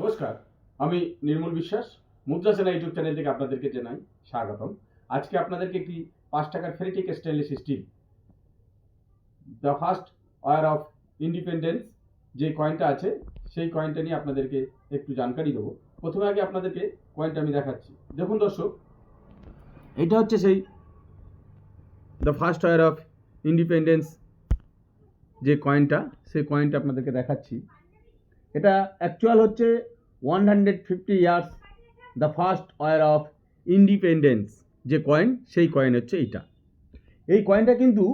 নমস্কার, আমি নির্মল বিশ্বাস। মুদ্রা সেনা ইউটিউব চ্যানেল থেকে আপনাদেরকে জানাই স্বাগতম। আজকে আপনাদেরকে একটি পাঁচ টাকার ferritic stainless steel the first war of independence যে কয়েনটা আছে, সেই কয়েনটা নিয়ে আপনাদেরকে একটু জানকারি দেবো। প্রথমে আগে আপনাদেরকে কয়েনটা আমি দেখাচ্ছি। দেখুন দর্শক, এটা হচ্ছে সেই the first war of independence যে কয়েনটা সেই কয়েনটা আপনাদেরকে দেখাচ্ছি। এটা অ্যাকচুয়াল হচ্ছে one hundred fifty years the first war of independence যে কয়েন সেই কয়েন হচ্ছে এইটা। এই কয়েনটা কিন্তু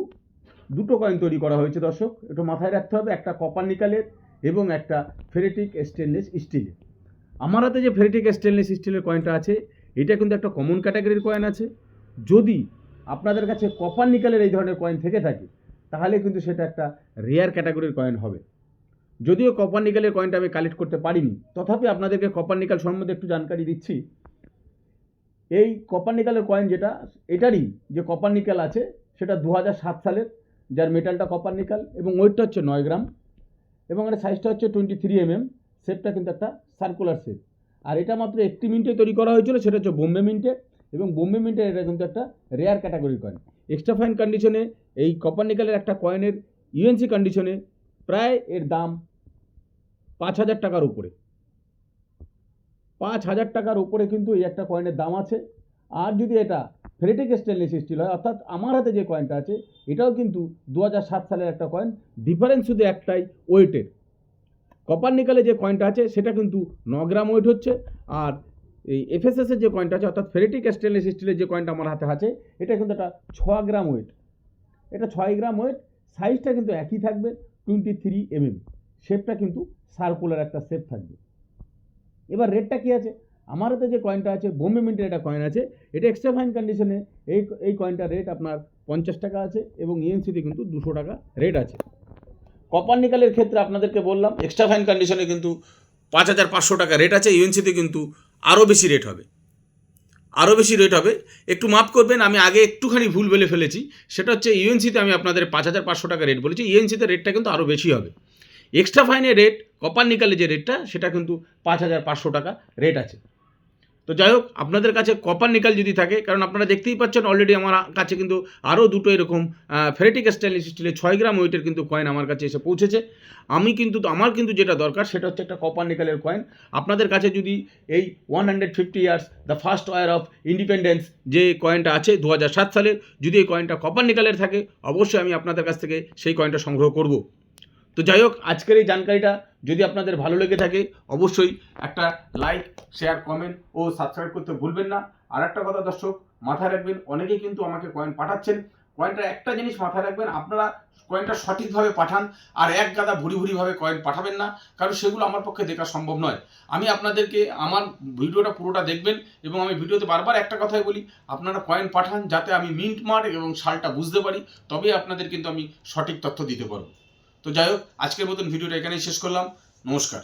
দুটো কয়েন তৈরি করা হয়েছে দর্শক। একটু মাথায় রাখতে হবে, একটা কপার নিকালের এবং একটা ফেরেটিক স্টেনলেস স্টিলের আমার হাতে যে ফেরেটিক স্টেনলেস স্টিলের কয়েনটা আছে, এটা কিন্তু একটা কমন ক্যাটাগরির কয়েন আছে। যদি আপনাদের কাছে কপার নিকালের এই ধরনের কয়েন থেকে থাকে, তাহলে কিন্তু সেটা একটা রেয়ার ক্যাটাগরির কয়েন হবে। যদিও কপার নিকেলের কয়েনটা আমি কালেক্ট করতে পারিনি, তথাপি আপনাদেরকে কপার নিকেল সম্বন্ধে একটু জানকারি দিচ্ছি। এই কপার নিকেলের কয়েন যেটা, এটারই যে কপার নিকেল আছে, সেটা দু সালের, যার মেটালটা কপার নিকেল এবং ওয়েটটা হচ্ছে নয় গ্রাম, এবং এর সাইজটা হচ্ছে টোয়েন্টি থ্রি এমএম শেপটা কিন্তু একটা সার্কুলার শেপ আর এটা মাত্র একটি মিনিটে তৈরি করা হয়েছিল, সেটা হচ্ছে বোম্বে মিন্টে এবং বোম্বে মিন্টে এটা কিন্তু একটা rare category coin extra fine কন্ডিশনে এই কপার নিকেলের একটা কয়েনের ইউএনসি কন্ডিশনে প্রায় এর দাম পাঁচ হাজার টাকার উপরে। পাঁচ হাজার টাকার উপরে কিন্তু এই একটা কয়েনের দাম আছে। আর যদি এটা ফেরিটিক স্টেনলেস স্টিল হয়, অর্থাৎ আমার হাতে যে কয়েনটা আছে, এটাও কিন্তু দু সাত সালের একটা কয়েন ডিফারেন্স শুধু একটাই ওয়েটের কপার নিকালে যে কয়েনটা আছে, সেটা কিন্তু ন গ্রাম ওয়েট হচ্ছে। আর এই এফএসএসের যে কয়েনটা আছে, অর্থাৎ ফেরিটিক স্টেনলেস স্টিলের যে কয়েনটা আমার হাতে আছে, এটা কিন্তু একটা ছ গ্রাম ওয়েট এটা ছয় গ্রাম ওয়েট সাইজটা কিন্তু একই থাকবে। টোয়েন্টি থ্রি এমএম শেপটা কিন্তু সার্কুলার একটা শেপ থাকবে। এবার রেটটা কী আছে? আমার হাতে যে কয়েনটা আছে, বোম্বে মিন্টের একটা কয়েন আছে, এটা এক্সট্রা ফাইন কন্ডিশনে এই এই কয়েনটার রেট আপনার পঞ্চাশ টাকা আছে এবং ইএনসিতে কিন্তু দুশো টাকা রেট আছে। কপার নিকালের ক্ষেত্রে আপনাদেরকে বললাম এক্সট্রা ফাইন কন্ডিশনে কিন্তু পাঁচ হাজার পাঁচশো টাকা রেট আছে ইউএনসিতে কিন্তু আরও বেশি রেট হবে। আরও বেশি রেট হবে। একটু মাফ করবেন, আমি আগে একটুখানি ভুল বলে ফেলেছি। সেটা হচ্ছে ইউএনসিতে আমি আপনাদের পাঁচ হাজার পাঁচশো টাকা রেট বলেছি। ইউএনসিতে রেটটা কিন্তু আরও বেশি হবে। এক্সট্রা ফাইনের রেট কপার নিকালে যে রেটটা সেটা কিন্তু পাঁচ হাজার পাঁচশো টাকা রেট আছে। তো যাই হোক, আপনাদের কাছে কপার নিকাল যদি থাকে, কারণ আপনারা দেখতেই পাচ্ছেন অলরেডি আমার কাছে কিন্তু আরও দুটো এরকম ফেরেটিক স্টেনলেস স্টিলের ছয় গ্রাম ওয়েটের কিন্তু কয়েন আমার কাছে এসে পৌঁছেছে। আমি কিন্তু, আমার কিন্তু যেটা দরকার, সেটা হচ্ছে একটা কপার নিকালের কয়েন আপনাদের কাছে যদি এই one hundred fifty years the first war of independence যে কয়েনটা আছে দু হাজার সাত সালের, যদি এই কয়েনটা কপার নিকালের থাকে, অবশ্যই আমি আপনাদের কাছ থেকে সেই কয়েনটা সংগ্রহ করব। তো যাই হোক, আজকের এই জানকারিটা যদি আপনাদের ভালো লেগে থাকে, অবশ্যই একটা লাইক শেয়ার কমেন্ট ও সাবস্ক্রাইব করতে ভুলবেন না। আর একটা কথা দর্শক, মাথায় রাখবেন, অনেকেই কিন্তু আমাকে কয়েন পাঠাচ্ছেন। কয়েনটা একটা জিনিস মাথায় রাখবেন, আপনারা কয়েনটা সঠিকভাবে পাঠান আর এক গাদা ভুরি ভুরিভাবে কয়েন পাঠাবেন না, কারণ সেগুলো আমার পক্ষে দেখা সম্ভব নয়। আমি আপনাদেরকে, আমার ভিডিওটা পুরোটা দেখবেন এবং আমি ভিডিওতে বারবার একটা কথাই বলি, আপনারা কয়েন পাঠান যাতে আমি মিন্ট মার্ক এবং সালটা বুঝতে পারি, তবেই আপনাদের কিন্তু আমি সঠিক তথ্য দিতে পারব। তো যাই হোক আজকের মতন ভিডিওটা এখানেই শেষ করলাম। নমস্কার।